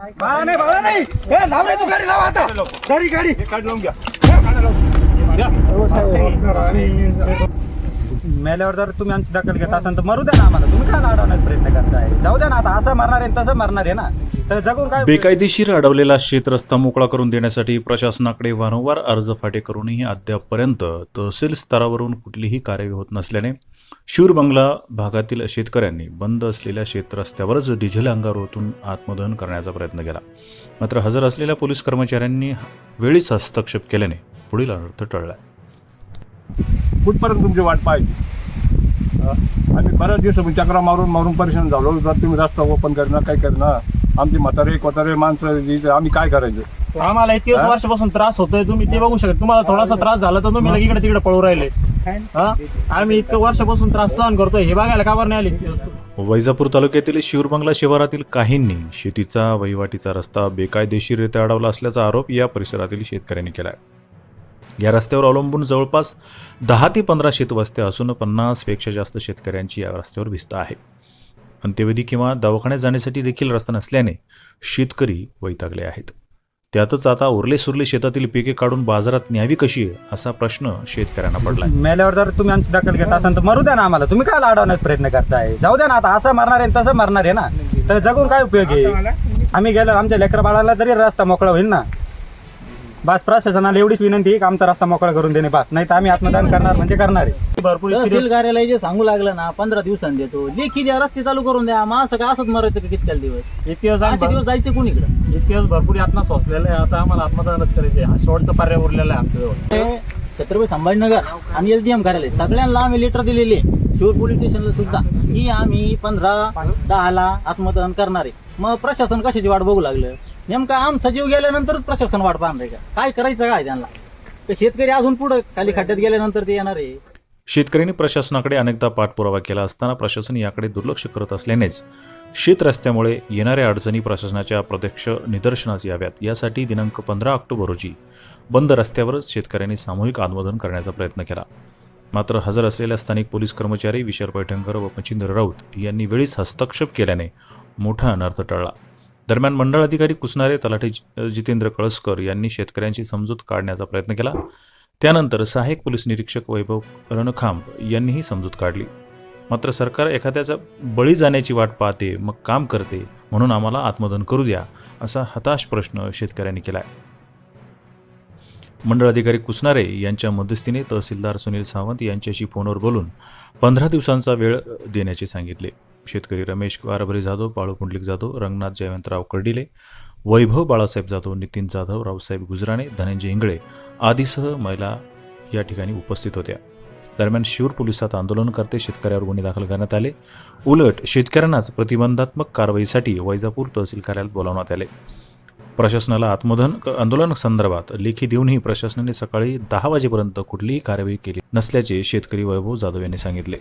बाळा नाही बाळा नाही. ए लाव रे तू गाडी लाव आता. गाडी गाडी मेल्यावर जर तुम्ही आमची दखल घेत असाल तर मरू द्या ना आम्हाला. तुम्ही काय अडवण्याचा प्रयत्न करताय? जाऊ द्या ना आता असं मरणार आहे तसं मरणार आहे ना. तर जगून काय बेकायदेशीर अडवलेला शेतरस्ता मोकळा करून देण्यासाठी प्रशासनाकडे वारंवार अर्ज फाटे करूनही अद्यापपर्यंत तहसील स्तरावरून कुठलीही कार्यवाही होत नसल्याने शूरबंगला भागातील शेतकऱ्यांनी बंद असलेल्या शेतरस्त्यावरच डिझेल अंगावर ओतून आत्मदहन करण्याचा प्रयत्न केला. मात्र हजर असलेल्या पोलीस कर्मचाऱ्यांनी वेळीच हस्तक्षेप केल्याने पुढील अनर्थ टळला. कुठपर्यंत तुमची वाट पाहिजे आम्ही बऱ्याच दिवस चक्रा मारून मारून परेशान झालो. जर तुम्ही रस्ता ओपन करणं काही करणं आमची म्हातारे कोतारे माणसं जी- आम्ही काय करायचं? आम्हाला हा? वर्षापासून त्रास होतोय तुम्ही ते बघू शकता. तुम्हाला थोडासा त्रास झाला तर तुम्ही इकडे तिकडे पळू राहिले. हा? आम्ही इतकं वर्षापासून त्रास सहन करतोय. हे बघायला का बरं नाही आली? वैजापूर तालुक्यातील शिवरबंगला शिवारातील काहींनी शेतीचा वहिवाटीचा रस्ता बेकायदेशीररित्या अडवला असल्याचा आरोप या परिसरातील शेतकऱ्यांनी केला आहे या रस्त्यावर अवलंबून जवळपास दहा ते पंधरा शेतवस्त्या असून पन्नासपेक्षा जास्त शेतकऱ्यांची या रस्त्यावर भिस्त आहे. अंत्यविधी किंवा दवाखान्यात जाण्यासाठी देखील रस्ता नसल्याने शेतकरी वैतागले आहेत. त्यातच आता उरले सुरले शेतातील पिके काढून बाजारात न्यावी कशी असा प्रश्न शेतकऱ्यांना पडला मेल्यावर जर तुम्ही आमची दखल घेत असाल तर मरू द्या ना आम्हाला. तुम्ही काय अडवण्याचा प्रयत्न करताय? जाऊ द्या ना आता असं मरणार आहे तसं मरणार आहे ना. तर जगून काय उपयोग आहे? आम्ही गेलो आमच्या लेकर बाळाला तरी रस्ता मोकळा होईल ना बस प्रशासनाला एवढीच विनंती आहे की आमचा रस्ता मोकळा करून देणे बस. नाही तर आम्ही आत्मदान करणार म्हणजे करणार आहे. भरपूर तहसील कार्यालय जे सांगू लागलं ना पंधरा दिवसांनी देतो. लेखी द्या रस्ते चालू करून द्या. मग असं काय असंच मरायचं का कितक्या दिवस? आम्ही असे दिवस जायचे कोणीकडे? भर- इतके दिवस भरपूर यातना सोचलेलं आहे. आता आम्हाला आत्मदानच करायचे हा शेवटचा पर्याय उरलेला आहे आमच्याजवळ छत्रपती संभाजीनगर आणि एसडीएम कार्यालय. सगळ्यांना आम्ही लेटर दिलेले शिवर पोलीस स्टेशनला सुद्धा. की आम्ही पंधरा दहाला आत्मदहन करणार आहे. मग प्रशासन कशाची वाट बघू लागलं? नेमकं आमचा जीव गेल्यानंतरच प्रशासन वाट पाहणार आहे का? काय करायचं काय त्यांना? तर शेतकरी अजून पुढे खाली खड्ड्यात गेल्यानंतर ते येणार आहे. शेतकऱ्यांनी प्रशासनाकडे अनेकदा पाठपुरावा केला असताना प्रशासन याकडे दुर्लक्ष करत असल्यानेच शेत रस्त्यामुळे येणाऱ्या अडचणी प्रशासनाच्या प्रत्यक्ष निदर्शनास याव्यात. यासाठी दिनांक पंधरा ऑक्टोबर रोजी बंद रस्त्यावरच शेतकऱ्यांनी सामूहिक आंदोलन करण्याचा प्रयत्न केला. मात्र हजर असलेल्या स्थानिक पोलीस कर्मचारी विशाल पैठणकर व मच्छिंद्र राऊत यांनी वेळीच हस्तक्षेप केल्याने मोठा अनर्थ टळला. दरम्यान मंडळ अधिकारी कुसणारे तलाठी जितेंद्र कळसकर यांनी शेतकऱ्यांची समजूत काढण्याचा प्रयत्न केला. त्यानंतर सहाय्यक पोलीस निरीक्षक वैभव रणखांब यांनीही समजूत काढली. मात्र सरकार एखाद्याचा बळी जाण्याची वाट पाहते मग काम करते म्हणून आम्हाला आत्मदन करू द्या असा हताश प्रश्न शेतकऱ्यांनी केला आहे मंडळ अधिकारी कुसणारे यांच्या मध्यस्थीने तहसीलदार सुनील सावंत यांच्याशी फोनवर बोलून पंधरा दिवसांचा वेळ देण्याचे सांगितले. शेतकरी रमेश वारभरी जाधव बाळू पुंडलिक जाधव रंगनाथ जयवंतराव कर्डिले वैभव बाळासाहेब जाधव नितीन जाधव रावसाहेब गुजराणे धनंजय इंगळे आदीसह महिला या ठिकाणी उपस्थित होत्या. दरम्यान शिवर पोलिसात आंदोलनकर्ते शेतकऱ्यावर गुन्हे दाखल करण्यात आले. उलट शेतकऱ्यांनाच प्रतिबंधात्मक कारवाईसाठी वैजापूर तहसील कार्यालयात बोलावण्यात आले. प्रशासनाला आत्मधन आंदोलन संदर्भात लेखी देऊनही प्रशासनाने सकाळी दहा वाजेपर्यंत कुठलीही कार्यवाही केली नसल्याचे शेतकरी वैभव जाधव यांनी सांगितले.